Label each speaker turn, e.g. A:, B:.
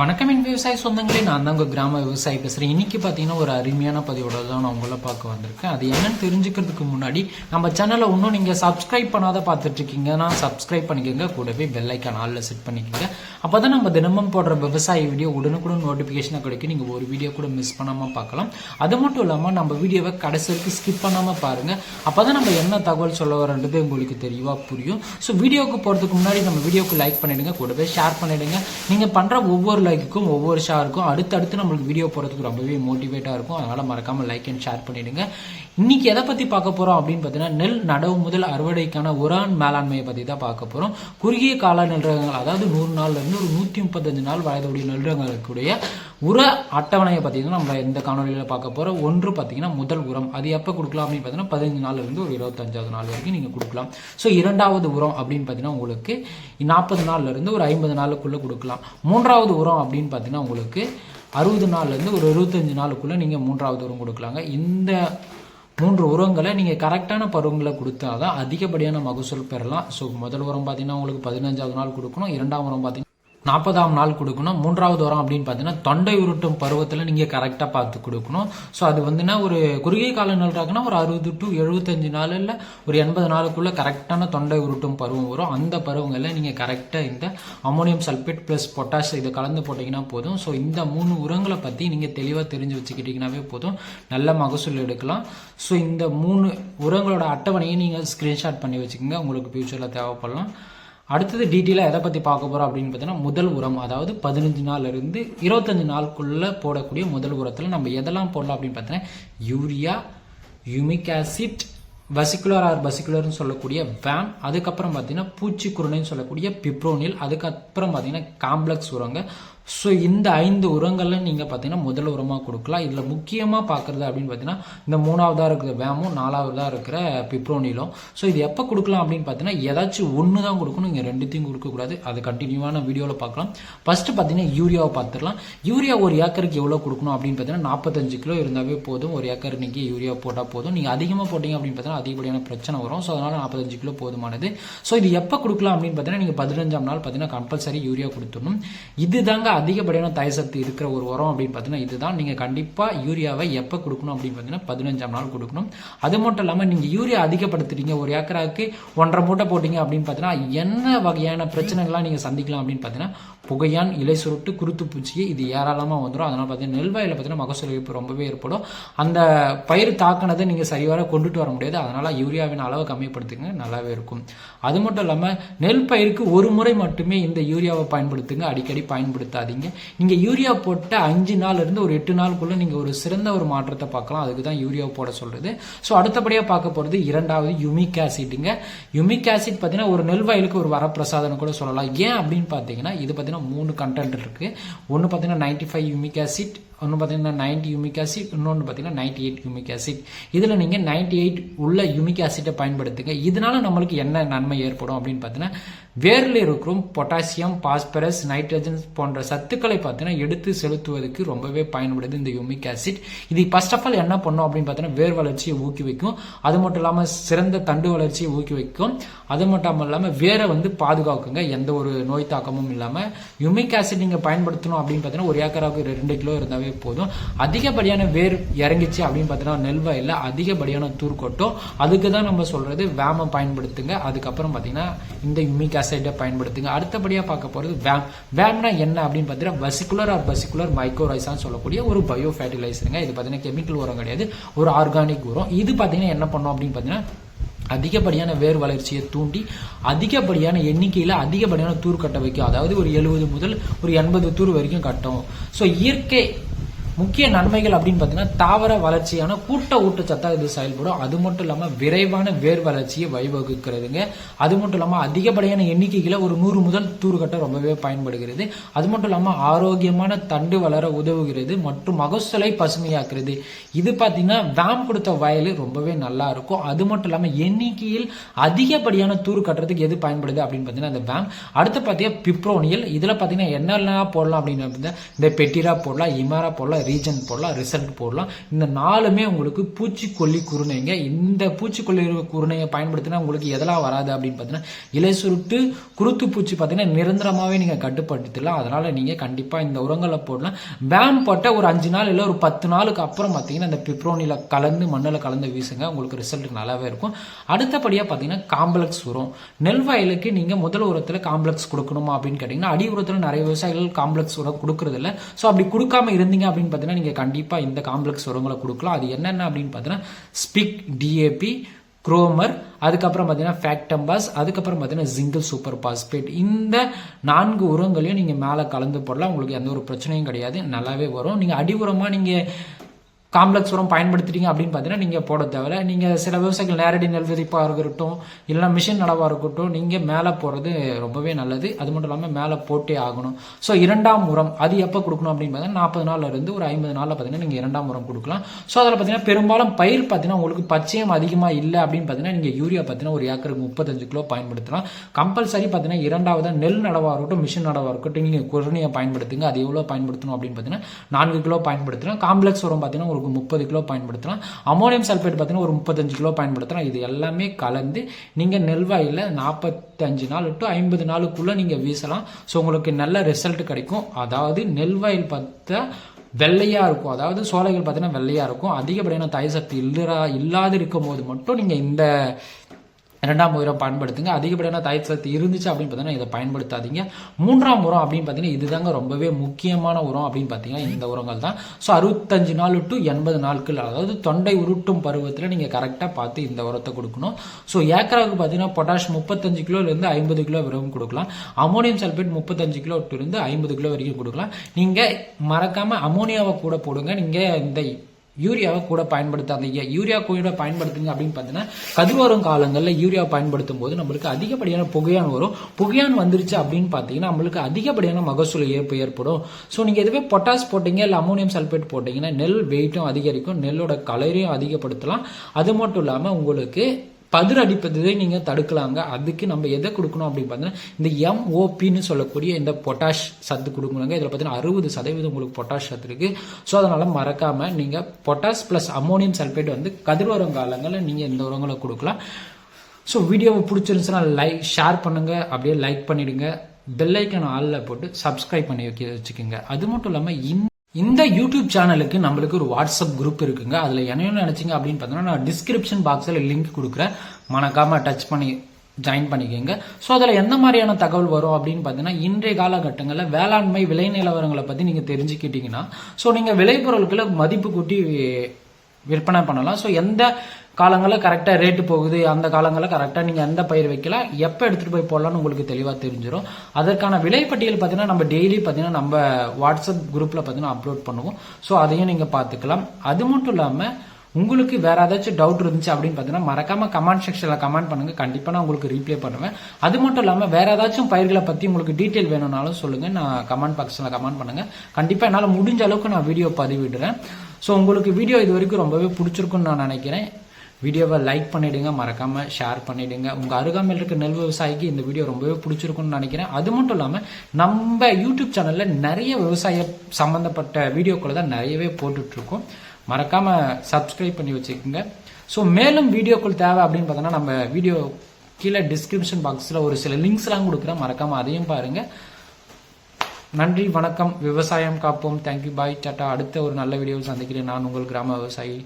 A: வணக்கம் என் விவசாய சொந்தங்களே. நான் தான் உங்கள் கிராம விவசாயி பேசுகிறேன் இன்னைக்கு பார்த்தீங்கன்னா ஒரு அருமையான பதிவோட தான் நான் உங்களை பார்க்க வந்திருக்கேன். அது என்னன்னு தெரிஞ்சுக்கிறதுக்கு முன்னாடி நம்ம சேனலை இன்னும் நீங்கள் சப்ஸ்கிரைப் பண்ணாத பார்த்துட்டு இருக்கீங்கன்னா சப்ஸ்கிரைப் பண்ணிக்கோங்க. கூடவே பெல்லைக்கான் ஆளில் செட் பண்ணிக்கோங்க. அப்போ தான் நம்ம தினமும் போடுற விவசாய வீடியோ உடனுக்குடன் நோட்டிஃபிகேஷனாக கிடைக்கும். நீங்கள் ஒரு வீடியோ கூட மிஸ் பண்ணாமல் பார்க்கலாம். அது மட்டும் இல்லாமல் நம்ம வீடியோவை கடைசி வரைக்கும் ஸ்கிப் பண்ணாமல் பாருங்கள் அப்போ தான் நம்ம என்ன தகவல் சொல்ல வரன்றது உங்களுக்கு தெளிவாக புரியும். ஸோ வீடியோவுக்கு போகிறதுக்கு முன்னாடி நம்ம வீடியோக்கு லைக் பண்ணிவிடுங்க கூடவே ஷேர் பண்ணிவிடுங்க நீங்கள் பண்ணுற ஒவ்வொரு லைக்குக்கும் ஒவ்வொரு ஷாருக்கும் அடுத்தடுத்து நம்மளுக்கு வீடியோ போகிறதுக்கு ரொம்பவே மோட்டிவேட்டாக இருக்கும். அதனால் மறக்காமல் லைக் அண்ட் ஷேர் பண்ணிடுங்க. இன்னைக்கு எதை பற்றி பார்க்க போகிறோம் அப்படின்னு பார்த்தீங்கன்னா நெல் நடவு முதல் அறுவடைக்கான உரான் மேலாண்மையை பற்றி தான் பார்க்க போகிறோம் குறுகிய கால நெல் ரகங்கள் அதாவது நூறு நாள்லேருந்து ஒரு நூற்றி முப்பத்தஞ்சு நாள் வயதுடைய நெல் ரகங்களுக்குடைய உர அட்டவணையை பார்த்தீங்கன்னா நம்ம இந்த காணொலியில் பார்க்க போகிற ஒன்று பார்த்தீங்கன்னா முதல் உரம். அது எப்போ கொடுக்கலாம் அப்படின்னு பார்த்தீங்கன்னா பதினஞ்சு நாள்ல இருந்து ஒரு இருபத்தஞ்சாவது நாள் வரைக்கும் நீங்கள் கொடுக்கலாம். ஸோ இரண்டாவது உரம் அப்படின்னு பார்த்தீங்கன்னா உங்களுக்கு நாற்பது நாள்ல இருந்து ஒரு ஐம்பது நாளுக்குள்ளே கொடுக்கலாம். மூன்றாவது உரம் அப்படின்னு பார்த்தீங்கன்னா உங்களுக்கு அறுபது நாள்லேருந்து ஒரு இருபத்தஞ்சு நாளுக்குள்ளே நீங்கள் மூன்றாவது உரம் கொடுக்கலாங்க. இந்த மூன்று உரங்களை நீங்கள் கரெக்டான பருவங்களை கொடுத்தா தான் அதிகப்படியான மகசூல் பெறலாம். ஸோ முதல் உரம் பார்த்தீங்கன்னா உங்களுக்கு பதினஞ்சாவது நாள் கொடுக்கணும். இரண்டாம் உரம் பார்த்தீங்கன்னா நாற்பதாம் நாள் கொடுக்கணும். மூன்றாவது உரம் அப்படின்னு பார்த்தீங்கன்னா தொண்டை உருட்டும் பருவத்தில் நீங்கள் கரெக்டாக பார்த்து கொடுக்கணும். ஸோ அது வந்துன்னா ஒரு குறுகிய கால நல்றாக்குன்னா ஒரு அறுபது டு எழுபத்தஞ்சு நாளில் ஒரு எண்பது நாளுக்குள்ளே கரெக்டான தொண்டை உருட்டும் பருவம் வரும். அந்த பருவங்களில் நீங்கள் கரெக்டாக இந்த அமோனியம் சல்பேட் ப்ளஸ் பொட்டாஷ் இதை கலந்து போட்டிங்கன்னா போதும். ஸோ இந்த மூணு உரங்களை பற்றி நீங்கள் தெளிவாக தெரிஞ்சு வச்சுக்கிட்டிங்கனாவே போதும். நல்ல மகசூல் எடுக்கலாம். ஸோ இந்த மூணு உரங்களோட அட்டவணையை நீங்கள் ஸ்க்ரீன்ஷாட் பண்ணி வச்சுக்கோங்க. உங்களுக்கு ஃப்யூச்சரில் தேவைப்படலாம். அடுத்தது டீட்டெயிலாக எதை பற்றி பார்க்க போகிறோம் அப்படின்னு பார்த்தீங்கன்னா முதல் உரம் அதாவது பதினஞ்சு நாள்லேருந்து இருபத்தஞ்சு நாளுக்குள்ளே போடக்கூடிய முதல் உரத்தில் நம்ம எதெல்லாம் போடலாம் அப்படின்னு பார்த்தீங்கன்னா urea humic acid vesicular or பசிகுலர்னு சொல்லக்கூடிய வேம் அதுக்கப்புறம் பார்த்தீங்கன்னா பூச்சிக்குருணைன்னு சொல்லக்கூடிய பிப்ரோனில் அதுக்கப்புறம் பார்த்தீங்கன்னா காம்ப்ளெக்ஸ் உரங்க ஸோ இந்த ஐந்து உரங்களில் நீங்கள் பார்த்தீங்கன்னா முதல் உரமாக கொடுக்கலாம். இதில் முக்கியமாக பார்க்குறது அப்படின்னு பார்த்தீங்கன்னா இந்த மூணாவதாக இருக்கிற வேமும் நாலாவதாக இருக்கிற பிப்ரோனிலும். ஸோ இது எப்போ கொடுக்கலாம் அப்படின்னு பார்த்தீங்கன்னா ஏதாச்சும் ஒன்று தான் கொடுக்கணும். இங்கே ரெண்டுத்தையும் கொடுக்கக்கூடாது. அது கண்டினியூவான வீடியோவில் பார்க்கலாம் ஃபஸ்ட்டு பார்த்தீங்கன்னா யூரியாவை பார்த்துடலாம் யூரியா ஒரு ஏக்கருக்கு எவ்வளோ கொடுக்கணும் அப்படின்னு பார்த்தீங்கன்னா நாற்பத்தஞ்சு கிலோ இருந்தாவே போதும். ஒரு ஏக்கர் நீங்கள் யூரியா போட்டால் போதும். நீங்கள் அதிகமாக போட்டீங்க அப்படின்னு பார்த்தீங்கன்னா அதிகப்படியான பிரச்சனை வரும். ஸோ அதனால் நாற்பத்தஞ்சு கிலோ போதுமானது. ஸோ இது எப்போ கொடுக்கலாம் அப்படின்னு பார்த்தீங்கன்னா நீங்கள் பதினஞ்சாம் நாள் பார்த்தீங்கன்னா கம்பல்சரி யூரியா கொடுத்துடணும். இதுதாங்க அதிகப்படியான தாய் சக்தி இருக்கிற ஒரு உரம் அப்படின்னு பார்த்தீங்கன்னா இதுதான். நீங்கள் கண்டிப்பாக யூரியாவை எப்போ கொடுக்கணும் அப்படின்னு பார்த்தீங்கன்னா பதினஞ்சாம் நாள் கொடுக்கணும். அது மட்டும் இல்லாமல் நீங்கள் யூரியா அதிகப்படுத்துறீங்க ஒரு ஏக்கராக்கு ஒன்றரை மூட்டை போட்டீங்க அப்படின்னு பார்த்தீங்கன்னா என்ன வகையான பிரச்சனைகள்லாம் நீங்கள் சந்திக்கலாம் அப்படின்னு பார்த்தீங்கன்னா புகையான் இலை சுருட்டு குருத்து பூச்சி இது ஏராளமாக வந்துடும் அதனால் பார்த்தீங்கன்னா நெல்வாயில் பார்த்தீங்கன்னா மகசூல் ரொம்பவே ஏற்படும். அந்த பயிர் தாக்கினதை நீங்கள் சரிவர கொண்டுட்டு வர முடியாது. அதனால் யூரியாவின் அளவை கம்மிப்படுத்துங்க நல்லாவே இருக்கும். அது மட்டும் இல்லாமல் நெல் பயிருக்கு ஒரு முறை மட்டுமே இந்த யூரியாவை பயன்படுத்துங்க. அடிக்கடி பயன்படுத்தாதீங்க நீங்கள் யூரியா போட்ட அஞ்சு நாள்ல இருந்து ஒரு எட்டு நாளுக்குள்ள நீங்கள் ஒரு சிறந்த ஒரு மாற்றத்தை பார்க்கலாம். அதுக்கு தான் யூரியா போட சொல்றது. ஸோ அடுத்தபடியாக பார்க்க போகிறது இரண்டாவது யுமிக் ஆசிட்டுங்க. யுமிக் ஆசிட் பார்த்தீங்கன்னா ஒரு நெல் வயலுக்கு ஒரு வரப்பிரசாதம் கூட சொல்லலாம். ஏன் அப்படின்னு பார்த்தீங்கன்னா இது பார்த்தீங்கன்னா மூணு கண்டென்ட் இருக்கு. ஒன்று பார்த்தீங்கன்னா நைன்டி ஃபைவ் யுமிக் ஆசிட் ஒன்று பார்த்தீங்கன்னா நைன்டி யூமிக் ஆசிட் இன்னொன்று பார்த்தீங்கன்னா நைன்டி எயிட் யூமிக் ஆசிட் இதில் நீங்கள் நைன்டி எயிட் உள்ள யூமிக் ஆசிட்டை பயன்படுத்துங்க. இதனால நம்மளுக்கு என்ன நன்மை ஏற்படும் அப்படின்னு பார்த்தீங்கன்னா வேரில் இருக்கிறோம் பொட்டாசியம் பாஸ்பரஸ் நைட்ரஜன் போன்ற சத்துக்களை பார்த்தீங்கன்னா எடுத்து செலுத்துவதற்கு ரொம்பவே பயன்படுது இந்த யூமிக் ஆசிட் இது ஃபர்ஸ்ட் ஆஃப் ஆல் என்ன பண்ணும் அப்படின்னு பார்த்தீங்கன்னா வேர் வளர்ச்சியை ஊக்குவிக்கும் அது மட்டும் இல்லாமல் சிறந்த தண்டு வளர்ச்சியை ஊக்குவிக்கும் அது மட்டும் இல்லாமல் வேரை வந்து பாதுகாக்குங்க. எந்த ஒரு நோய் தாக்கமும் இல்லாமல் யூமிக் ஆசிட் நீங்கள் பயன்படுத்தணும் அப்படின்னு பார்த்தீங்கன்னா ஒரு ஏக்கராவுக்கு ரெண்டு கிலோ இருந்தாவே போதும். அதிகப்படியான வேர் இறங்கிச்சு அப்படின்னு பார்த்தீங்கன்னா நெல் வயலில் அதிகப்படியான தூர் கொட்டும். அதுக்கு தான் நம்ம சொல்றது வேமை பயன்படுத்துங்க. அதுக்கப்புறம் பார்த்தீங்கன்னா இந்த யுமிக் ஆசிட்டை பயன்படுத்துங்க. அடுத்தபடியாக பார்க்க போகிறது வேம். வேம்னா என்ன அப்படின்னு பார்த்தீங்கன்னா வசிகுலர் ஆர் பசிகுலர் மைக்ரோரைஸான்னு சொல்லக்கூடிய ஒரு பயோ ஃபர்டிலைசருங்க இது பார்த்தீங்கன்னா கெமிக்கல் உரம் கிடையாது. ஒரு ஆர்கானிக் உரம். இது பார்த்தீங்கன்னா என்ன பண்ணும் அப்படின்னு பார்த்தீங்கன்னா அதிகப்படியான வேர் வளர்ச்சியை தூண்டி அதிகப்படியான எண்ணிக்கையில் அதிகப்படியான தூர் கட்ட வைக்கும். அதாவது ஒரு எழுபது முதல் ஒரு எண்பது தூர் வரைக்கும் கட்டும். ஸோ இயற்கை முக்கிய நன்மைகள் அப்படின்னு பார்த்தீங்கன்னா தாவர வளர்ச்சியான கூட்ட ஊட்டச்சத்தாக இது செயல்படும். அது மட்டும் இல்லாமல் விரைவான வேர் வளர்ச்சியை வழிவகுக்கிறதுங்க. அது மட்டும் இல்லாமல் அதிகப்படியான எண்ணிக்கைகளை ஒரு நூறு முதல் தூர்கட்ட கட்ட ரொம்பவே பயன்படுகிறது. அது மட்டும் இல்லாமல் ஆரோக்கியமான தண்டு வளர உதவுகிறது மற்றும் மகசூலை பசுமையாக்குறது இது பார்த்தீங்கன்னா வேம் கொடுத்த வயல் ரொம்பவே நல்லா இருக்கும். அது மட்டும் இல்லாமல் எண்ணிக்கையில் அதிகப்படியான தூர் கட்டுறதுக்கு எது பயன்படுது அப்படின்னு பார்த்தீங்கன்னா அந்த வேம் அடுத்து பார்த்தீங்கன்னா பிப்ரோனியல். இதில் பார்த்தீங்கன்னா என்னெல்லாம் போடலாம் அப்படின்னு பார்த்தீங்கன்னா இந்த பெட்டிரா போடலாம் இமாரா போடலாம் ரீஜன் போடலாம் ரிசல்ட் போடலாம். இந்த நாலுமே உங்களுக்கு பூச்சிக்கொல்லி குருணைங்க. இந்த பூச்சிக்கொல்லி குருணையை பயன்படுத்தினா உங்களுக்கு எதெல்லாம் வராது அப்படின்னு பார்த்தீங்கன்னா இலை சுருட்டு குருத்து பூச்சி பார்த்தீங்கன்னா நிரந்தரமாகவே நீங்கள் கட்டுப்படுத்திடலாம். அதனால் நீங்கள் கண்டிப்பாக இந்த உரங்களை போடலாம். பேம் போட்ட ஒரு அஞ்சு நாள் இல்லை ஒரு பத்து நாளுக்கு அப்புறம் பார்த்தீங்கன்னா இந்த பிப்ரோனியில் கலந்து மண்ணில் கலந்து வீசுங்க. உங்களுக்கு ரிசல்ட் நல்லாவே இருக்கும். அடுத்தபடியாக பார்த்தீங்கன்னா காம்ப்ளெக்ஸ் உரம். நெல் வயலுக்கு நீங்கள் முதல் உரத்தில் காம்ப்ளெக்ஸ் கொடுக்கணுமா அப்படின்னு கேட்டிங்கன்னா அடி உரத்தில் நிறைய விவசாயிகள் காம்ப்ளெக்ஸ் உரம் கொடுக்குறதில்ல. ஸோ அப்படி கொடுக்காம இருந்தீங்க அப்படின்னு பார்த்தீங்கன்னா நீங்கள் கண்டிப்பாக இந்த காம்ப்ளெக்ஸ் உரங்களை கொடுக்கலாம். அது என்னென்ன அப்படின்னு பார்த்தீங்கன்னா ஸ்பிக் டிஏபி குரோமர் அதுக்கப்புறம் பார்த்தீங்கன்னா ஃபேக்டம்பாஸ் அதுக்கப்புறம் பார்த்தீங்கன்னா ஜிங்கிள் சூப்பர் பாஸ்பேட் இந்த நான்கு உரங்களையும் நீங்கள் மேலே கலந்து போடலாம். உங்களுக்கு எந்த ஒரு பிரச்சனையும் கிடையாது. நல்லாவே வரும். நீங்கள் அடி உரமாக நீங்கள் காம்ப்ளெக்ஸ் உரம் பயன்படுத்துறீங்க அப்படின்னு பார்த்தீங்கன்னா நீங்கள் போட தேவையில்ல. நீங்கள் சில விவசாயிகள் நேரடி நெல் விதிப்பாக இருக்கட்டும் இல்லைனா மிஷின் நடவாக இருக்கட்டும் நீங்கள் மேலே போகிறது ரொம்பவே நல்லது. அது மட்டும் இல்லாமல் மேலே போட்டே ஆகணும். ஸோ இரண்டாம் உரம் அது எப்போ கொடுக்கணும் அப்படின்னு பார்த்தீங்கன்னா நாற்பது நாள்லேருந்து ஒரு ஐம்பது நாளில் பார்த்தீங்கன்னா நீங்கள் இரண்டாம் உரம் கொடுக்கலாம். ஸோ அதில் பார்த்தீங்கன்னா பெரும்பாலும் பயிர் பார்த்தீங்கன்னா உங்களுக்கு பச்சையம் அதிகமாக இல்லை அப்படின்னு பார்த்தீங்கன்னா நீங்கள் யூரியா பார்த்தீங்கன்னா ஒரு ஏக்கருக்கு முப்பத்தஞ்சு கிலோ பயன்படுத்தலாம். கம்பல்சரி பார்த்தீங்கன்னா இரண்டாவது நெல் நடவாக இருக்கட்டும் மிஷின் நடவாக இருக்கட்டும் நீங்கள் குரணியை பயன்படுத்துங்க. அது எவ்வளோ பயன்படுத்தணும் அப்படின்னு பார்த்தீங்கன்னா நான்கு கிலோ பயன்படுத்தலாம். காம்ப்ளெக்ஸ் உரம் பார்த்தீங்கன்னா ஒரு முப்பது கிலோ பயன்படுத்தலாம். அமோனியம் சல்ஃபேட் பார்த்தீங்கன்னா ஒரு முப்பத்தஞ்சு கிலோ பயன்படுத்தலாம். இது எல்லாமே கலந்து நீங்கள் நெல்வாயில் நாற்பத்தஞ்சு நாள் டு ஐம்பது நாளுக்குள்ளே நீங்கள் வீசலாம். ஸோ உங்களுக்கு நல்ல ரிசல்ட் கிடைக்கும். அதாவது நெல்வாயில் பார்த்தா வெள்ளையாக இருக்கும். அதாவது சோலைகள் பார்த்தீங்கன்னா வெள்ளையாக இருக்கும். அதிகப்படியான தாய் சக்தி இல்லா இல்லாது இருக்கும் போது மட்டும் நீங்கள் இந்த இரண்டாம் உரம் பயன்படுத்துங்க. அதிகப்படியான தாய் சத்து இருந்துச்சு அப்படின்னு பார்த்தீங்கன்னா இதை பயன்படுத்தாதீங்க. மூன்றாம் உரம் அப்படின்னு பார்த்தீங்கன்னா இதுதாங்க ரொம்பவே முக்கியமான உரம் அப்படின்னு பார்த்தீங்கன்னா இந்த உரங்கள் தான். ஸோ அறுபத்தஞ்சு நாள் டு எண்பது நாட்கள் அதாவது தொண்டை உருட்டும் பருவத்தில் நீங்கள் கரெக்டாக பார்த்து இந்த உரத்தை கொடுக்கணும். ஸோ ஏக்கராவுக்கு பார்த்தீங்கன்னா பொட்டாஷ் முப்பத்தஞ்சு கிலோலேருந்து ஐம்பது கிலோ வரைக்கும் கொடுக்கலாம். அமோனியம் சல்பேட் முப்பத்தஞ்சு கிலோ இருந்து ஐம்பது கிலோ வரைக்கும் கொடுக்கலாம். நீங்கள் மறக்காமல் அமோனியாவை கூட போடுங்க. நீங்கள் இந்த யூரியாவை கூட பயன்படுத்தாதீங்க. யூரியா கூட பயன்படுத்துங்க அப்படின்னு பார்த்தீங்கன்னா கதிர்வரும் காலங்களில் யூரியா பயன்படுத்தும் போது நம்மளுக்கு அதிகப்படியான புகையான் வரும். புகையான் வந்துருச்சு அப்படின்னு பார்த்தீங்கன்னா நம்மளுக்கு அதிகப்படியான மகசூல் ஏற்பு ஏற்படும். ஸோ நீங்கள் எதுவே பொட்டாஸ் போட்டீங்க இல்லை அமோனியம் சல்பேட் போட்டிங்கன்னா நெல் வெயிட்டும் அதிகரிக்கும் நெல்லோட கலரையும் அதிகப்படுத்தலாம். அது மட்டும் இல்லாமல் உங்களுக்கு பதிர் அடிப்பதை நீங்கள் தடுக்கலாங்க. அதுக்கு நம்ம எதை கொடுக்கணும் அப்படின்னு பார்த்தீங்கன்னா இந்த எம்ஓபின்னு சொல்லக்கூடிய இந்த பொட்டாஷ் சத்து கொடுக்கணுங்க. இதில் பார்த்தீங்கன்னா அறுபது சதவீதம் உங்களுக்கு பொட்டாஷ் சத்து இருக்கு. ஸோ அதனால மறக்காம நீங்கள் பொட்டாஷ் ப்ளஸ் அமோனியம் சல்பேட் வந்து கதிர்வரும் காலங்களில் நீங்கள் இந்த உரங்களை கொடுக்கலாம். ஸோ வீடியோவை பிடிச்சிருந்துச்சுன்னா லைக் ஷேர் பண்ணுங்க. அப்படியே லைக் பண்ணிடுங்க. பெல்லைக்கான ஆளில் போட்டு சப்ஸ்கிரைப் பண்ணி வைக்க வச்சுக்கோங்க. அது மட்டும் இல்லாமல் இந்த இந்த யூடியூப் சேனலுக்கு நம்மளுக்கு ஒரு வாட்ஸ்அப் குரூப் இருக்குங்க. அதில் என்ன நினச்சிங்க அப்படின்னு பார்த்தோன்னா நான் டிஸ்கிரிப்ஷன் பாக்ஸில் லிங்க் கொடுக்குறேன். மறக்காம டச் பண்ணி ஜாயின் பண்ணிக்கோங்க. ஸோ அதில் எந்த மாதிரியான தகவல் வரும் அப்படின்னு பார்த்தீங்கன்னா இன்றைய காலகட்டங்களில் வேளாண்மை விலை நிலவரங்களை பற்றி நீங்கள் தெரிஞ்சுக்கிட்டீங்கன்னா ஸோ நீங்கள் விளைபொருட்களை மதிப்பு கூட்டி விற்பனை பண்ணலாம். ஸோ எந்த காலங்களில் கரெக்டாக ரேட்டு போகுது அந்த காலங்களில் கரெக்டாக நீங்கள் எந்த பயிர் வைக்கலாம் எப்போ எடுத்துகிட்டு போய் போடலாம்னு உங்களுக்கு தெளிவாக தெரிஞ்சிடும் அதற்கான விலைப்பட்டியல் பார்த்தீங்கன்னா நம்ம டெய்லி பார்த்தீங்கன்னா நம்ம வாட்ஸ்அப் குரூப்பில் பார்த்தீங்கன்னா அப்லோட் பண்ணுவோம். ஸோ அதையும் நீங்கள் பார்த்துக்கலாம். அது மட்டும் இல்லாமல் உங்களுக்கு வேற ஏதாச்சும் டவுட் இருந்துச்சு அப்படின்னு பார்த்தீங்கன்னா மறக்காம கமெண்ட் செக்ஷனில் கமெண்ட் பண்ணுங்க. கண்டிப்பாக நான் உங்களுக்கு ரீப்ளே பண்ணுவேன். அது மட்டும் இல்லாமல் வேற ஏதாச்சும் பயிர்களை பற்றி உங்களுக்கு டீட்டெயில் வேணும்னாலும் சொல்லுங்க. நான் கமெண்ட் பாக்ஸில் கமெண்ட் பண்ணுங்க. கண்டிப்பாக என்னால் முடிஞ்ச அளவுக்கு நான் வீடியோ பதிவிடுறேன். ஸோ உங்களுக்கு வீடியோ இது வரைக்கும் ரொம்பவே பிடிச்சிருக்குன்னு நான் நினைக்கிறேன். வீடியோவை லைக் பண்ணிடுங்க மறக்காம ஷேர் பண்ணிடுங்க. உங்க அருகாமையில் இருக்க நெல் விவசாயிக்கு இந்த வீடியோ ரொம்பவே பிடிச்சிருக்குன்னு நினைக்கிறேன். அது மட்டும் இல்லாமல் நம்ம யூடியூப் சேனல்ல நிறைய விவசாய சம்பந்தப்பட்ட வீடியோக்களை தான் நிறையவே போட்டுட்டு இருக்கோம் மறக்காம சப்ஸ்கிரைப் பண்ணி வச்சுக்கோங்க. ஸோ மேலும் வீடியோக்கள் தேவை அப்படின்னு பார்த்தோன்னா நம்ம வீடியோ கீழே டிஸ்கிரிப்ஷன் பாக்ஸில் ஒரு சில லிங்க்ஸ்லாம் கொடுக்குறேன். மறக்காமல் அதையும் பாருங்கள் நன்றி வணக்கம். விவசாயம் காப்போம். தேங்க்யூ பாய் டாட்டா அடுத்த ஒரு நல்ல வீடியோவில் சந்திக்கிறேன். நான் உங்கள் கிராம விவசாயி.